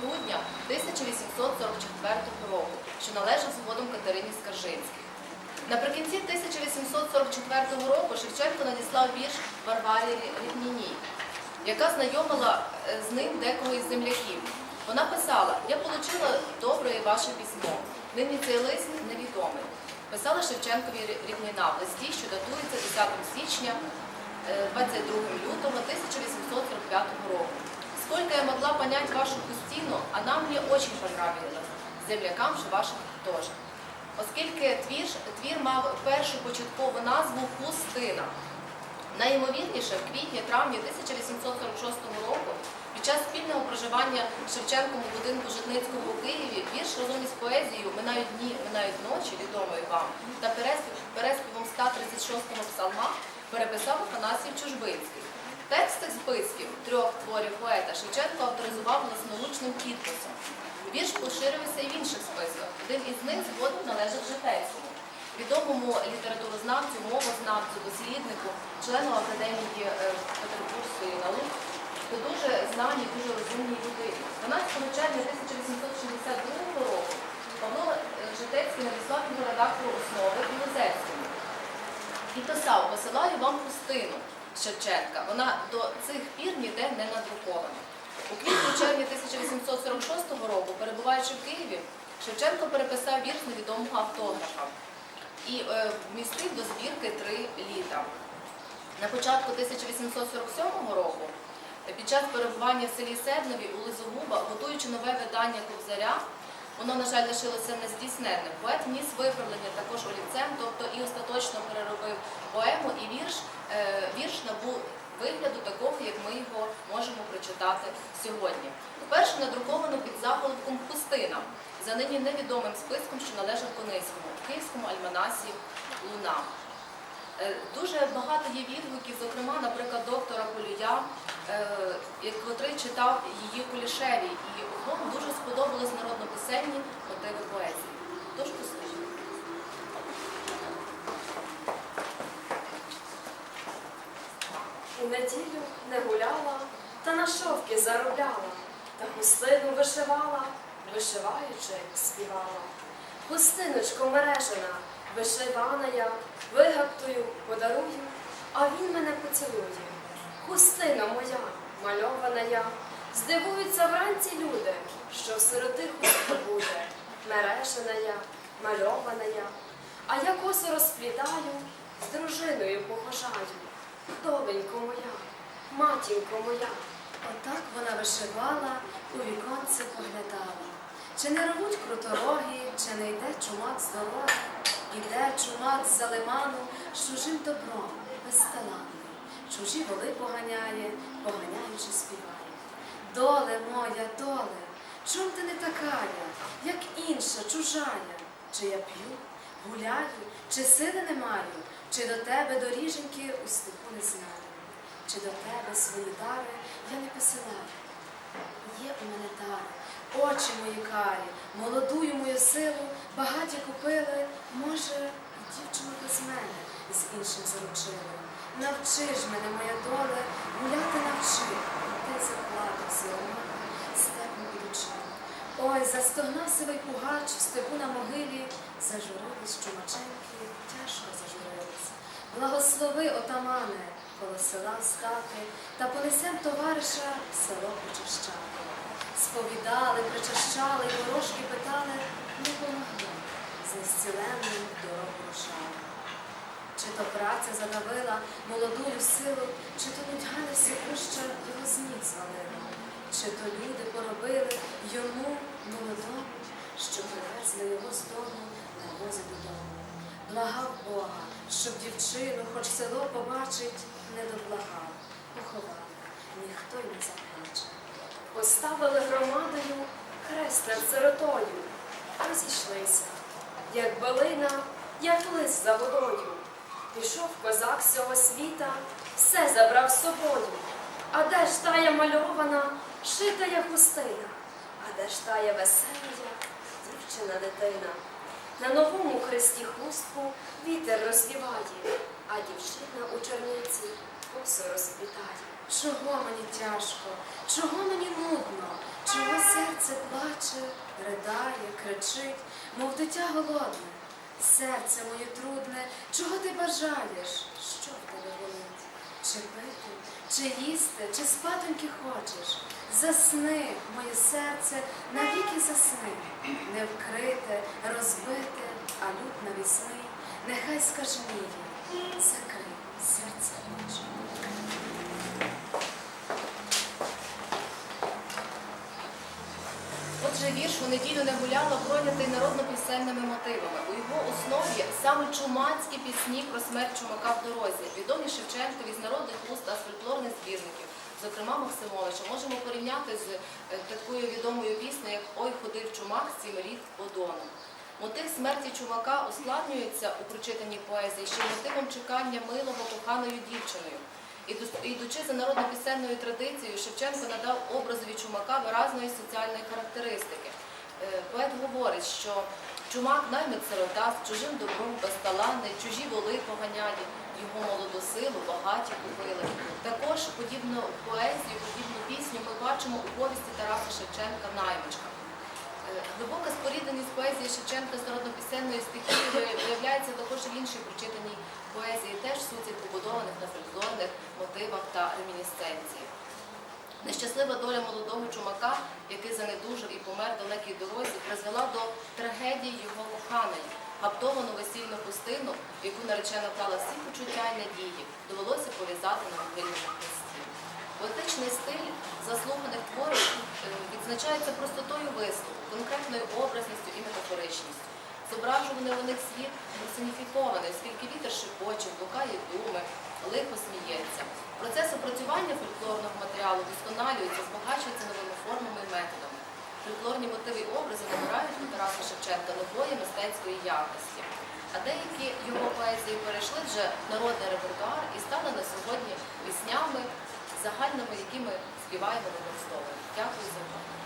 грудня 1844 року, що належав згодом Катерині Скаржинській. Наприкінці 1844 року Шевченко надіслав вірш Варварі Рівніній, яка знайомила е, з ним декого із земляків. Вона писала: Я отримала добре ваше письмо. Нині цей лист невідомий. Писала Шевченкові Рівніна в листі, що датується 10 січня е, 22 лютого 1845 року. Сколько я могла понять вашу пустину, она мне очень понравилась. Землякам же вашим теж. Оскільки твір, твір мав першу початкову назву Пустина. Найімовірніше, в квітні-травні 1846 року, під час спільного проживання Шевченком у будинку Житницького у Києві, вірш разом із поезією Минають дні, минають ночі, відомої вам, та переспів- переспівом 136-го псалма переписав Афанасій Чужбинський. Текст цих списків трьох творів поета Шевченко авторизував власноручним підписом. Вірш поширився і в інших списках. Один із них згодом належав Житецькому, відомому літературознавцю, мовознавцю, досліднику, члену академії е, Петербурзької наук, та дуже знаній, дуже розумній людині. 12 червня 1862 року Павло е, Житецький надіслав його редактору основи Білозерському і писав, посилаю вам пустину Шевченка. Вона до цих пір ніде не надрукована. У квітні-червні 1846 року, перебуваючи в Києві, Шевченко переписав вірш невідомого автографа і е, вмістив до збірки три літа. На початку 1847 року, під час перебування в селі Седнові у Лизогуба, готуючи нове видання Кобзаря, воно, на жаль, лишилося нездійсненним. Поет вніс виправлення також олівцем, тобто і остаточно переробив поему, і вірш, е, вірш набув вигляду такого, як ми його можемо прочитати сьогодні. Вперше надруковано під заголовком Пустина, за нині невідомим списком, що належав Кониському, в Київському альманасі Луна. Е, Дуже багато є відгуків, зокрема, наприклад, доктора Полія, е, як- котрий читав її Кулішеві, і сподобались народнописемні мотиви поезії. Тож послухайте. У неділю не гуляла, та на шовки заробляла, та хустину вишивала, вишиваючи, співала. Хустиночко мережена, вишивана я, вигаптую, подарую, а він мене поцілує. Хустина моя, мальована я, здивуються вранці люди, сироти хустка буде. Мережена я, мальована я, а я косо розплітаю, з дружиною похожаю. Доленько моя, матінко моя. Отак вона вишивала, у віконце поглядала. Чи не рвуть крутороги, чи не йде чумак з дороги, іде чумак з-за лиману, з чужим добром, безталанним. Чужі воли поганяє, поганяючи співає. Доле моя, доле, чом ти не такая, як інша, чужая? Чи я п'ю, гуляю, чи сили не маю, чи до тебе доріженьки у степу не знаю, чи до тебе свої дари я не посилаю. Є у мене дари, очі мої карі, молодую мою силу, багаті купили, може, і дівчину без мене з іншим заручили. Навчи ж мене, моя доле, гуляти навчи, ти заплатив силами, степом підучи. Ой, застогнав сивий пугач в степу на могилі, зажурились чумаченьки, тяжко зажурились. Благослови, отамане, коло села стати, та понесем товариша в село причащати. Сповідали, причащали, й ворожки питали, не помогли, з незціленним дорогу рушали. Чи то праця задавила молодую силу, чи то нудьга не всепуща його з ніг звалила, чи то люди поробили йому щоб дівчину, хоч село побачить, не доблагав, поховав, ніхто не заплаче. Поставили громадою хрест над сиротою, розійшлися, як балина, як лист за водою. Пішов козак з цього світа, все забрав з собою. А де ж тая мальована, шитая хустина? А де ж тая весела дівчина дитина? На новому хресті хустку вітер розвіває, а дівчина у черниці косо розплітає. Чого мені тяжко, чого мені нудно, чого серце плаче, ридає, кричить, мов дитя голодне. Серце моє трудне, чого ти бажаєш? Що в тебе болить? Чи пити, чи їсти, чи спатоньки хочеш? Засни, моє серце, навіки засни, не вкрите, розбите, а люд навісний, нехай скаженіє, закрий серце очі. Отже, вірш у неділю не гуляла, пройнятий народно-пісенними мотивами. У його основі саме чумацькі пісні про смерть чумака в дорозі, відомі Шевченкові з народних уст та з фольклорних збірників, зокрема Максимовича. Можемо порівняти з е, такою відомою піснею, як Ой ходив чумак сім літ по дону. Мотив смерті чумака ускладнюється у прочитаній поезії ще мотивом чекання милого коханою дівчиною. Іду- Ідучи за народно-пісенною традицією, Шевченко надав образові чумака виразної соціальної характеристики. Поет говорить, що чумак наймит сирота з чужим добром безталанний, чужі воли поганяє, його молоду силу багаті купили. Також подібну поезію, подібну пісню ми бачимо у повісті Тараса Шевченка Наймичка. Е, Глибока спорідненість поезії Шевченка з народно-пісенною стихією виявляється також і в іншій прочитаній поезії, теж суті побудованих на фольклорних мотивах та ремінісценції. Нещаслива доля молодого чумака, який занедужав і помер в далекій дорозі, призвела до трагедії його коханої. Гаптовану весільну хустину, в яку наречена клала всі почуття і надії, довелося пов'язати на могильному хресті. Поетичний стиль заслуханих творів е, відзначається простотою вислову, конкретною образністю і метафоричністю. Зображуваний у них світ персоніфікований, оскільки вітер шепоче, блукає думи, лихо сміється. Процес опрацювання фольклорного матеріалу вдосконалюється, збагачується новими формами і методами. Фольклорні мотиви і образи набирають у Тараса Шевченка нової мистецької якості. А деякі його поезії перейшли вже в народний репертуар і стали на сьогодні піснями загальними, які ми співаємо використовуємо. Дякую за увагу.